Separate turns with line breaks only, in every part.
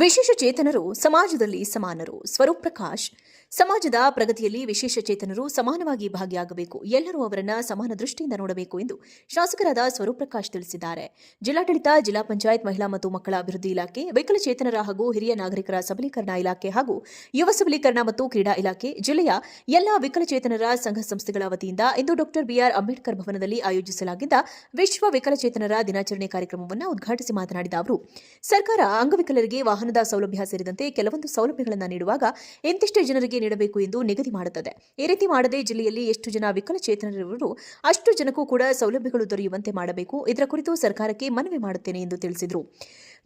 ವಿಶೇಷ ಚೇತನರು ಸಮಾಜದಲ್ಲಿ ಸಮಾನರು. ಸ್ವರೂಪ್ ಪ್ರಕಾಶ್ ಸಮಾಜದ ಪ್ರಗತಿಯಲ್ಲಿ ವಿಶೇಷ ಚೇತನರು ಸಮಾನವಾಗಿ ಭಾಗಿಯಾಗಬೇಕು. ಎಲ್ಲರೂ ಅವರನ್ನ ಸಮಾನ ದೃಷ್ಟಿಯಿಂದ ನೋಡಬೇಕು ಎಂದು ಶಾಸಕರಾದ ಸ್ವರೂಪ್ ಪ್ರಕಾಶ್ ತಿಳಿಸಿದ್ದಾರೆ. ಜಿಲ್ಲಾಡಳಿತ, ಜಿಲ್ಲಾ ಪಂಚಾಯತ್, ಮಹಿಳಾ ಮತ್ತು ಮಕ್ಕಳ ಅಭಿವೃದ್ಧಿ ಇಲಾಖೆ ವಿಕಲಚೇತನರ ಹಾಗೂ ಹಿರಿಯ ನಾಗರಿಕರ ಸಬಲೀಕರಣ ಇಲಾಖೆ ಹಾಗೂ ಯುವ ಸಬಲೀಕರಣ ಮತ್ತು ಕ್ರೀಡಾ ಇಲಾಖೆ, ಜಿಲ್ಲೆಯ ಎಲ್ಲಾ ವಿಕಲಚೇತನರ ಸಂಘ ಸಂಸ್ಥೆಗಳ ವತಿಯಿಂದ ಇಂದು ಡಾಕ್ಟರ್ ಬಿಆರ್ ಅಂಬೇಡ್ಕರ್ ಭವನದಲ್ಲಿ ಆಯೋಜಿಸಲಾಗಿದ್ದ ವಿಶ್ವ ವಿಕಲಚೇತನರ ದಿನಾಚರಣೆ ಕಾರ್ಯಕ್ರಮವನ್ನು ಉದ್ಘಾಟಿಸಿ ಮಾತನಾಡಿದ ಅವರು, ಸರ್ಕಾರ ಅಂಗವಿಕಲರಿಗೆ ವಾಹನದ ಸೌಲಭ್ಯ ಸೇರಿದಂತೆ ಕೆಲವೊಂದು ಸೌಲಭ್ಯಗಳನ್ನು ನೀಡುವಾಗ ಇಂತಿಷ್ಟೇ ಜನರಿಗೆ ನೀಡಬೇಕು ಎಂದು ನಿಗದಿ ಮಾಡುತ್ತದೆ. ಈ ರೀತಿ ಮಾಡದೆ ಜಿಲ್ಲೆಯಲ್ಲಿ ಎಷ್ಟು ಜನ ವಿಕಲಚೇತನರಿರುವರು ಅಷ್ಟು ಜನಕ್ಕೂ ಕೂಡ ಸೌಲಭ್ಯಗಳು ದೊರೆಯುವಂತೆ ಮಾಡಬೇಕು. ಇದರ ಕುರಿತು ಸರ್ಕಾರಕ್ಕೆ ಮನವಿ ಮಾಡುತ್ತೇನೆ ಎಂದು ತಿಳಿಸಿದರು.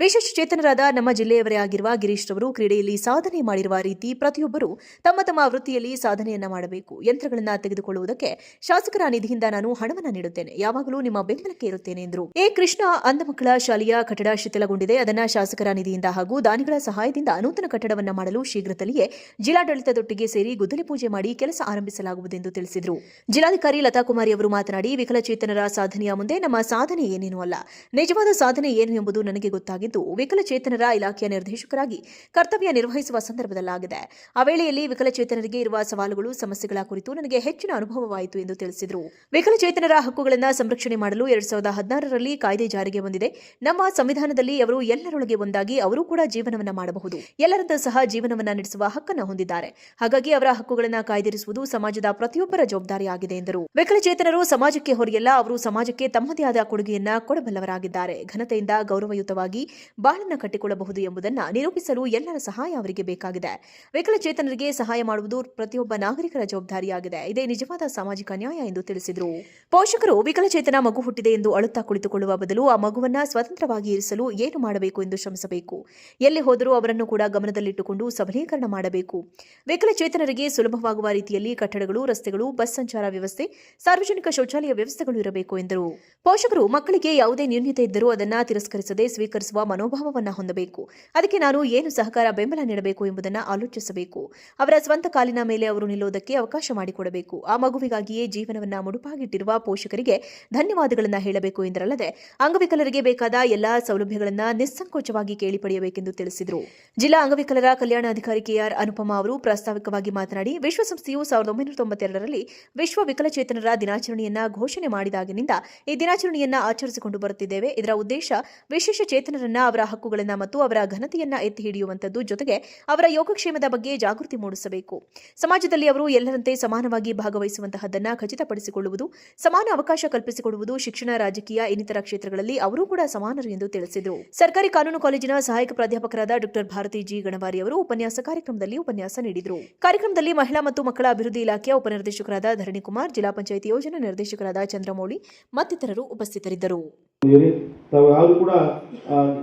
ವಿಶೇಷ ಚೇತನರಾದ ನಮ್ಮ ಜಿಲ್ಲೆಯವರೇ ಆಗಿರುವ ಗಿರೀಶ್ ರವರು ಕ್ರೀಡೆಯಲ್ಲಿ ಸಾಧನೆ ಮಾಡಿರುವ ರೀತಿ ಪ್ರತಿಯೊಬ್ಬರು ತಮ್ಮ ತಮ್ಮ ವೃತ್ತಿಯಲ್ಲಿ ಸಾಧನೆಯನ್ನ ಮಾಡಬೇಕು. ಯಂತ್ರಗಳನ್ನು ತೆಗೆದುಕೊಳ್ಳುವುದಕ್ಕೆ ಶಾಸಕರ ನಿಧಿಯಿಂದ ನಾನು ಹಣವನ್ನು ನೀಡುತ್ತೇನೆ. ಯಾವಾಗಲೂ ನಿಮ್ಮ ಬೆಂಬಲಕ್ಕೆ ಇರುತ್ತೇನೆ ಎಂದರು. ಎ. ಕೃಷ್ಣ ಅಂಧ ಮಕ್ಕಳ ಶಾಲೆಯ ಕಟ್ಟಡ ಶಿಥಿಲಗೊಂಡಿದೆ. ಅದನ್ನ ಶಾಸಕರ ನಿಧಿಯಿಂದ ಹಾಗೂ ದಾನಿಗಳ ಸಹಾಯದಿಂದ ನೂತನ ಕಟ್ಟಡವನ್ನು ಮಾಡಲು ಶೀಘ್ರದಲ್ಲಿಯೇ ಜಿಲ್ಲಾಡಳಿತದೊಟ್ಟಿಗೆ ಸೇರಿ ಗುದ್ದಲಿ ಪೂಜೆ ಮಾಡಿ ಕೆಲಸ ಆರಂಭಿಸಲಾಗುವುದೆಂದು ತಿಳಿಸಿದರು. ಜಿಲ್ಲಾಧಿಕಾರಿ ಲತಾ ಕುಮಾರಿ ಅವರು ಮಾತನಾಡಿ, ವಿಕಲಚೇತನರ ಸಾಧನೆಯ ಮುಂದೆ ನಮ್ಮ ಸಾಧನೆ ಏನೇನೂ ಅಲ್ಲ. ನಿಜವಾದ ಸಾಧನೆ ಏನು ಎಂಬುದು ನನಗೆ ಗೊತ್ತಾಗಿದ್ದು ವಿಕಲಚೇತನರ ಇಲಾಖೆಯ ನಿರ್ದೇಶಕರಾಗಿ ಕರ್ತವ್ಯ ನಿರ್ವಹಿಸುವ ಸಂದರ್ಭದಲ್ಲಾಗಿದೆ. ಆ ವೇಳೆಯಲ್ಲಿ ವಿಕಲಚೇತನರಿಗೆ ಇರುವ ಸವಾಲುಗಳು, ಸಮಸ್ಯೆಗಳ ಕುರಿತು ನನಗೆ ಹೆಚ್ಚಿನ ಅನುಭವವಾಯಿತು ಎಂದು ತಿಳಿಸಿದರು. ವಿಕಲಚೇತನರ ಹಕ್ಕುಗಳನ್ನು ಸಂರಕ್ಷಣೆ ಮಾಡಲು ಎರಡ್ ಸಾವಿರದ ಹದಿನಾರರಲ್ಲಿ ಕಾಯ್ದೆ ಜಾರಿಗೆ ಬಂದಿದೆ. ನಮ್ಮ ಸಂವಿಧಾನದಲ್ಲಿ ಅವರು ಎಲ್ಲರೊಳಗೆ ಒಂದಾಗಿ ಅವರು ಕೂಡ ಜೀವನವನ್ನ ಮಾಡಬಹುದು. ಎಲ್ಲರಂತ ಸಹ ಜೀವನವನ್ನ ನಡೆಸುವ ಹಕ್ಕನ್ನು ಹೊಂದಿದ್ದಾರೆ. ಹಾಗಾಗಿ ಅವರ ಹಕ್ಕುಗಳನ್ನು ಕಾಯ್ದಿರಿಸುವುದು ಸಮಾಜದ ಪ್ರತಿಯೊಬ್ಬರ ಜವಾಬ್ದಾರಿಯಾಗಿದೆ ಎಂದರು. ವಿಕಲಚೇತನರು ಸಮಾಜಕ್ಕೆ ಹೊರೆಯಲ್ಲ, ಅವರು ಸಮಾಜಕ್ಕೆ ತಮ್ಮದೇ ಆದ ಕೊಡುಗೆಯನ್ನ ಕೊಡಬಲ್ಲವರಾಗಿದ್ದಾರೆ. ಘನತೆಯಿಂದ ಗೌರವಯುತವಾಗಿ ಬಾಳನ್ನ ಕಟ್ಟಿಕೊಳ್ಳಬಹುದು ಎಂಬುದನ್ನು ನಿರೂಪಿಸಲು ಎಲ್ಲರ ಸಹಾಯ ಅವರಿಗೆ ಬೇಕಾಗಿದೆ. ವಿಕಲಚೇತನರಿಗೆ ಸಹಾಯ ಮಾಡುವುದು ಪ್ರತಿಯೊಬ್ಬ ನಾಗರಿಕರ ಜವಾಬ್ದಾರಿಯಾಗಿದೆ. ಇದೇ ನಿಜವಾದ ಸಾಮಾಜಿಕ ನ್ಯಾಯ ಎಂದು ತಿಳಿಸಿದರು. ಪೋಷಕರು ವಿಕಲಚೇತನ ಮಗು ಹುಟ್ಟಿದೆ ಎಂದು ಅಳುತ್ತಾ ಕುಳಿತುಕೊಳ್ಳುವ ಬದಲು ಆ ಮಗುವನ್ನ ಸ್ವತಂತ್ರವಾಗಿ ಇರಿಸಲು ಏನು ಮಾಡಬೇಕು ಎಂದು ಶ್ರಮಿಸಬೇಕು. ಎಲ್ಲಿ ಹೋದರೂ ಅವರನ್ನು ಕೂಡ ಗಮನದಲ್ಲಿಟ್ಟುಕೊಂಡು ಸಬಲೀಕರಣ ಮಾಡಬೇಕು. ವಿಕಲಚೇತನರಿಗೆ ಸುಲಭವಾಗುವ ರೀತಿಯಲ್ಲಿ ಕಟ್ಟಡಗಳು, ರಸ್ತೆಗಳು, ಬಸ್ ಸಂಚಾರ ವ್ಯವಸ್ಥೆ, ಸಾರ್ವಜನಿಕ ಶೌಚಾಲಯ ವ್ಯವಸ್ಥೆಗಳು ಇರಬೇಕು ಎಂದರು. ಪೋಷಕರು ಮಕ್ಕಳಿಗೆ ಯಾವುದೇ ನ್ಯೂನ್ಯತೆ ಇದ್ದರೂ ಅದನ್ನ ತಿರಸ್ಕರಿಸದೆ ಸ್ವೀಕರಿಸುವ ಮನೋಭಾವವನ್ನು ಹೊಂದಬೇಕು. ಅದಕ್ಕೆ ನಾನು ಏನು ಸಹಕಾರ, ಬೆಂಬಲ ನೀಡಬೇಕು ಎಂಬುದನ್ನು ಆಲೋಚಿಸಬೇಕು. ಅವರ ಸ್ವಂತ ಕಾಲಿನ ಮೇಲೆ ಅವರು ನಿಲ್ಲುವುದಕ್ಕೆ ಅವಕಾಶ ಮಾಡಿಕೊಡಬೇಕು. ಆ ಮಗುವಿಗಾಗಿಯೇ ಜೀವನವನ್ನ ಮುಡುಪಾಗಿಟ್ಟಿರುವ ಪೋಷಕರಿಗೆ ಧನ್ಯವಾದಗಳನ್ನು ಹೇಳಬೇಕು ಎಂದರಲ್ಲದೆ, ಅಂಗವಿಕಲರಿಗೆ ಬೇಕಾದ ಎಲ್ಲಾ ಸೌಲಭ್ಯಗಳನ್ನು ನಿಸ್ಸಂಕೋಚವಾಗಿ ಕೇಳಿ ಪಡೆಯಬೇಕೆಂದು ತಿಳಿಸಿದರು. ಜಿಲ್ಲಾ ಅಂಗವಿಕಲರ ಕಲ್ಯಾಣಾಧಿಕಾರಿ ಕೆಆರ್ ಅನುಪಮಾ ಅವರು ಪ್ರಾಸ್ತಾವಿಕವಾಗಿ ಮಾತನಾಡಿ, ವಿಶ್ವಸಂಸ್ಥೆಯು ಸಾವಿರದ ಒಂಬೈನೂರ ತೊಂಬತ್ತೆರಡರಲ್ಲಿ ವಿಶ್ವ ವಿಕಲಚೇತನರ ದಿನಾಚರಣೆಯನ್ನ ಘೋಷಣೆ ಮಾಡಿದಾಗಿನಿಂದ ಈ ದಿನಾಚರಣೆಯನ್ನ ಆಚರಿಸಿಕೊಂಡು ಬರುತ್ತಿದ್ದೇವೆ. ಇದರ ಉದ್ದೇಶ ವಿಶೇಷ ಚೇತನರನ್ನ ಅವರ ಹಕ್ಕುಗಳನ್ನ ಮತ್ತು ಅವರ ಘನತೆಯನ್ನ ಎತ್ತಿ ಹಿಡಿಯುವಂತದ್ದು ಜೊತೆಗೆ ಅವರ ಯೋಗಕ್ಷೇಮದ ಬಗ್ಗೆ ಜಾಗೃತಿ ಮೂಡಿಸಬೇಕು. ಸಮಾಜದಲ್ಲಿ ಅವರು ಎಲ್ಲರಂತೆ ಸಮಾನವಾಗಿ ಭಾಗವಹಿಸುವಂತಹದ್ದನ್ನ ಖಚಿತಪಡಿಸಿಕೊಳ್ಳುವುದು, ಸಮಾನ ಅವಕಾಶ ಕಲ್ಪಿಸಿಕೊಡುವುದು ಶಿಕ್ಷಣ, ರಾಜಕೀಯ, ಇನ್ನಿತರ ಕ್ಷೇತ್ರಗಳಲ್ಲಿ ಅವರೂ ಕೂಡ ಸಮಾನರು ಎಂದು ತಿಳಿಸಿದರು. ಸರ್ಕಾರಿ ಕಾನೂನು ಕಾಲೇಜಿನ ಸಹಾಯಕ ಪ್ರಾಧ್ಯಾಪಕರಾದ ಡಾಕ್ಟರ್ ಭಾರತಿ ಜಿ. ಗಣವಾರಿ ಅವರು ಉಪನ್ಯಾಸ ಕಾರ್ಯಕ್ರಮದಲ್ಲಿ ಉಪನ್ಯಾಸ ನೀಡಿದರು. ಕಾರ್ಯಕ್ರಮದಲ್ಲಿ ಮಹಿಳಾ ಮತ್ತು ಮಕ್ಕಳ ಅಭಿವೃದ್ಧಿ ಇಲಾಖೆಯ ಉಪನಿರ್ದೇಶಕರಾದ ಧರಣಿ ಕುಮಾರ್ ಜಿಲ್ಲಾ ಪಂಚಾಯಿತಿ ಯೋಜನಾ ನಿರ್ದೇಶಕರಾದ ಚಂದ್ರಮೌಳಿ ಮತ್ತಿತರರು ಉಪಸ್ಥಿತರಿದ್ದರು.
ಇರಿ ತಾವು ಯಾರು ಕೂಡ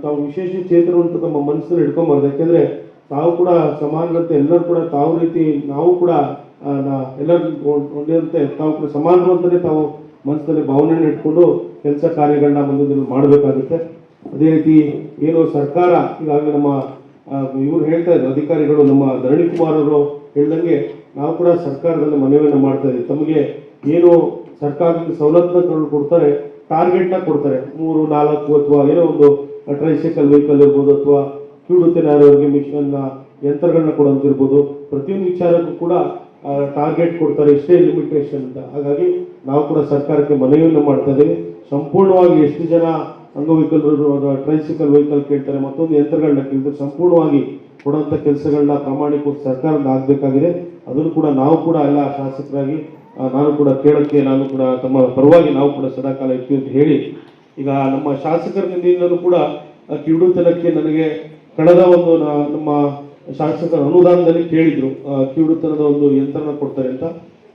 ತಾವು ವಿಶೇಷ ಚೇತನ ಅಂತ ತಮ್ಮ ಮನಸ್ಸಲ್ಲಿ ಇಟ್ಕೊಂಬಾರ್ದು ಯಾಕೆಂದ್ರೆ ತಾವು ಕೂಡ ಸಮಾನರಂತೆ ಎಲ್ಲರೂ ಕೂಡ ತಾವು ರೀತಿ ನಾವು ಕೂಡ ಎಲ್ಲರೂ ತಾವು ಕೂಡ ಸಮಾನರು ಅಂತಲೇ ತಾವು ಮನಸ್ಸಲ್ಲಿ ಭಾವನೆಯನ್ನು ಇಟ್ಕೊಂಡು ಕೆಲಸ ಕಾರ್ಯಗಳನ್ನ ಮುಂದಿನ ಮಾಡಬೇಕಾಗುತ್ತೆ. ಅದೇ ರೀತಿ ಏನು ಸರ್ಕಾರ, ಈಗಾಗಲೇ ನಮ್ಮ ಇವರು ಹೇಳ್ತಾ ಇದ್ರು, ಅಧಿಕಾರಿಗಳು, ನಮ್ಮ ಧರಣಿ ಕುಮಾರ್ ಅವರು ಹೇಳ್ದಂಗೆ ನಾವು ಕೂಡ ಸರ್ಕಾರದಲ್ಲಿ ಮನವಿಯನ್ನು ಮಾಡ್ತಾ ಇದ್ದೀವಿ ತಮಗೆ ಏನು ಸರ್ಕಾರದಿಂದ ಸವಲತ್ತುಗಳು ಕೊಡ್ತಾರೆ ಟಾರ್ಗೆಟ್ನ ಕೊಡ್ತಾರೆ. ಮೂರು, ನಾಲ್ಕು ಅಥವಾ ಏನೋ ಒಂದು ಟ್ರೈಸೈಕಲ್ ವೆಹಿಕಲ್ ಇರ್ಬೋದು ಅಥವಾ ಕಿವುಡುತ್ತಿನವರಿಗೆ ಮಿಷನ್ನ ಯಂತ್ರಗಳನ್ನ ಕೊಡೋದಿರ್ಬೋದು ಪ್ರತಿಯೊಂದು ವಿಚಾರಕ್ಕೂ ಕೂಡ ಟಾರ್ಗೆಟ್ ಕೊಡ್ತಾರೆ. ಇಷ್ಟೇ ಲಿಮಿಟೇಷನ್ ಅಂತ. ಹಾಗಾಗಿ ನಾವು ಕೂಡ ಸರ್ಕಾರಕ್ಕೆ ಮನವಿಯನ್ನು ಮಾಡ್ತಾ ಇದ್ದೀವಿ. ಸಂಪೂರ್ಣವಾಗಿ ಎಷ್ಟು ಜನ ಅಂಗವಿಕಲರು ಟ್ರೈಸಿಕಲ್ ವೆಹಿಕಲ್ ಕೇಳ್ತಾರೆ ಮತ್ತೊಂದು ಯಂತ್ರಗಳನ್ನ ಕೇಳ್ತಾರೆ, ಸಂಪೂರ್ಣವಾಗಿ ಕೊಡುವಂಥ ಕೆಲಸಗಳನ್ನ ಪ್ರಮಾಣಿಕ ಸರ್ಕಾರದ ಆಗಬೇಕಾಗಿದೆ. ಅದನ್ನು ಕೂಡ ನಾವು ಕೂಡ ಎಲ್ಲ ಶಾಸಕರಾಗಿ ನಾನು ಕೂಡ ಕೇಳಕ್ಕೆ, ನಾನು ಕೂಡ ತಮ್ಮ ಪರವಾಗಿ ನಾವು ಕೂಡ ಸದಾಕಾಲ ಇರ್ತೀವಿ ಅಂತ ಹೇಳಿ, ಈಗ ನಮ್ಮ ಶಾಸಕರ ನಿಧಿಯಿಂದಲೂ ಕೂಡ ಕಿವುಡುತನಕ್ಕೆ ನನಗೆ ಕಳೆದ ಒಂದು ನಮ್ಮ ಶಾಸಕರ ಅನುದಾನದಲ್ಲಿ ಕೇಳಿದ್ರು. ಕಿವುಡುತನದ ಒಂದು ಯಂತ್ರನ ಕೊಡ್ತಾರೆ ಅಂತ.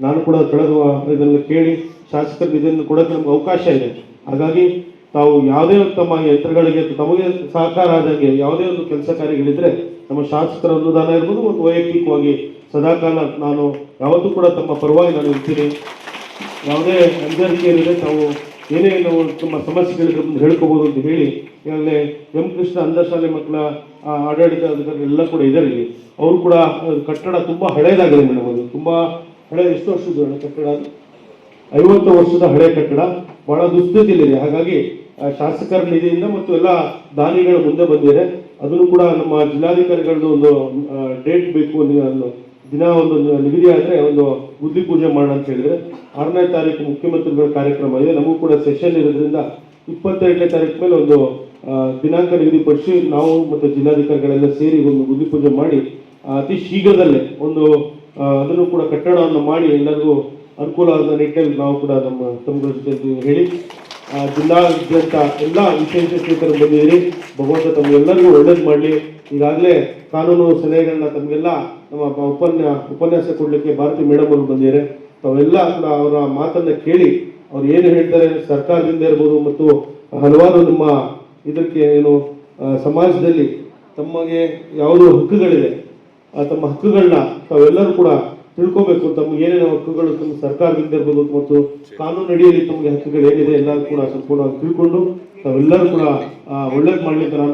ನಾನು ಕೂಡ ಕಳೆದ ಇದನ್ನು ಕೇಳಿ ಶಾಸಕರ ನಿಧಿಯನ್ನು ಕೊಡೋಕ್ಕೆ ನಮ್ಗೆ ಅವಕಾಶ ಇದೆ. ಹಾಗಾಗಿ ತಾವು ಯಾವುದೇ ಒಂದು ತಮ್ಮ ಯಂತ್ರಗಳಿಗೆ ತಮಗೆ ಸಹಕಾರ ಆದಂಗೆ ಯಾವುದೇ ಒಂದು ಕೆಲಸ ಕಾರ್ಯಗಳಿದ್ರೆ ನಮ್ಮ ಶಾಸಕರ ಅನುದಾನ ಇರ್ಬೋದು ಮತ್ತು ವೈಯಕ್ತಿಕವಾಗಿ ಸದಾಕಾಲ ನಾನು ಯಾವತ್ತೂ ಕೂಡ ತಮ್ಮ ಪರವಾಗಿ ನಾನು ಇರ್ತೀನಿ. ಯಾವುದೇ ಅಂಜಾರಿಕೆ ಏನಿದೆ ತಾವು ಏನೇ ನಾವು ತಮ್ಮ ಸಮಸ್ಯೆಗಳಿದ್ರೆ ಮುಂದೆ ಹೇಳ್ಕೋಬಹುದು ಅಂತ ಹೇಳಿ ಇಲ್ಲಿ ಎಂ ಕೃಷ್ಣ ಅಂಧಶಾಲೆ ಮಕ್ಕಳ ಆಡಳಿತ ಎಲ್ಲ ಕೂಡ ಇದ್ದಾರೆ ಇಲ್ಲಿ. ಅವರು ಕೂಡ ಕಟ್ಟಡ ತುಂಬ ಹಳೇದಾಗಿದೆ ಮೇಡಮ್ ಅದು. ತುಂಬ ಹಳೆ, ಎಷ್ಟು ವರ್ಷದ ಕಟ್ಟಡ? ಐವತ್ತು ವರ್ಷದ ಹಳೆ ಕಟ್ಟಡ. ಬಹಳ ದುಸ್ಥಿತಿಯಲ್ಲಿದೆ. ಹಾಗಾಗಿ ಶಾಸಕರ ನಿಧಿಯಿಂದ ಮತ್ತು ಎಲ್ಲ ದಾನಿಗಳು ಮುಂದೆ ಬಂದಿದೆ. ಅದನ್ನು ಕೂಡ ನಮ್ಮ ಜಿಲ್ಲಾಧಿಕಾರಿಗಳದ್ದು ಒಂದು ಡೇಟ್ ಬೇಕು ಒಂದು ದಿನ ಒಂದು ನಿಗದಿ ಆದರೆ ಒಂದು ಬುದ್ಧಿ ಪೂಜೆ ಮಾಡೋಣ ಅಂತ ಹೇಳಿದ್ರೆ ಆರನೇ ತಾರೀಕು ಮುಖ್ಯಮಂತ್ರಿಗಳ ಕಾರ್ಯಕ್ರಮ ಇದೆ. ನಮಗೂ ಕೂಡ ಸೆಷನ್ ಇರೋದ್ರಿಂದ ಇಪ್ಪತ್ತೆರಡನೇ ತಾರೀಕು ಮೇಲೆ ಒಂದು ದಿನಾಂಕ ನಿಗದಿಪಡಿಸಿ ನಾವು ಮತ್ತು ಜಿಲ್ಲಾಧಿಕಾರಿಗಳೆಲ್ಲ ಸೇರಿ ಒಂದು ಬುದ್ಧಿ ಪೂಜೆ ಮಾಡಿ ಅತಿ ಶೀಘ್ರದಲ್ಲೇ ಒಂದು ಅದನ್ನು ಕೂಡ ಕಟ್ಟಡವನ್ನು ಮಾಡಿ ಎಲ್ಲರಿಗೂ ಅನುಕೂಲ ಆದ ನಿಟ್ಟಿನಲ್ಲಿ ನಾವು ಕೂಡ ನಮ್ಮ ಜೊತೆ ಹೇಳಿ ಜಿಲ್ಲಾದ್ಯಂತ ಎಲ್ಲ ವಿಶೇಷ ಚೇತನ ಬಂದಿದ್ದೀರಿ. ಭಗವಂತ ತಮಗೆಲ್ಲರಿಗೂ ಒಳ್ಳೇದು ಮಾಡಲಿ. ಈಗಾಗಲೇ ಕಾನೂನು ಸಲಹೆಗಳನ್ನ ತಮಗೆಲ್ಲ ನಮ್ಮ ಉಪನ್ಯಾ ಉಪನ್ಯಾಸ ಕೊಡಲಿಕ್ಕೆ ಭಾರತಿ ಮೇಡಮ್ ಅವರು ಬಂದಿದ್ದಾರೆ. ತಾವೆಲ್ಲ ಕೂಡ ಅವರ ಮಾತನ್ನ ಕೇಳಿ ಅವ್ರು ಏನು ಹೇಳ್ತಾರೆ ಸರ್ಕಾರದಿಂದ ಇರ್ಬೋದು ಮತ್ತು ಹಲವಾರು ನಮ್ಮ ಇದಕ್ಕೆ ಏನು ಸಮಾಜದಲ್ಲಿ ತಮಗೆ ಯಾವುದು ಹಕ್ಕುಗಳಿದೆ ತಮ್ಮ ಹಕ್ಕುಗಳನ್ನ ತಾವೆಲ್ಲರೂ ಕೂಡ ತಿಳ್ಕೋಬೇಕು ತಮ್ಗೆ ಏನೇನು ಹಕ್ಕುಗಳು ತಮ್ಮ ಸರ್ಕಾರದಿಂದ ಇರ್ಬೋದು ಮತ್ತು ಕಾನೂನು ಅಡಿಯಲ್ಲಿ ತಮಗೆ ಹಕ್ಕುಗಳು ಏನಿದೆ ಎಲ್ಲ ಕೂಡ ಸಂಪೂರ್ಣವಾಗಿ ತಿಳ್ಕೊಂಡು ತಾವೆಲ್ಲರೂ ಕೂಡ ಒಳ್ಳೇದು ಮಾಡ್ಲಿಕ್ಕೆ ನಾನು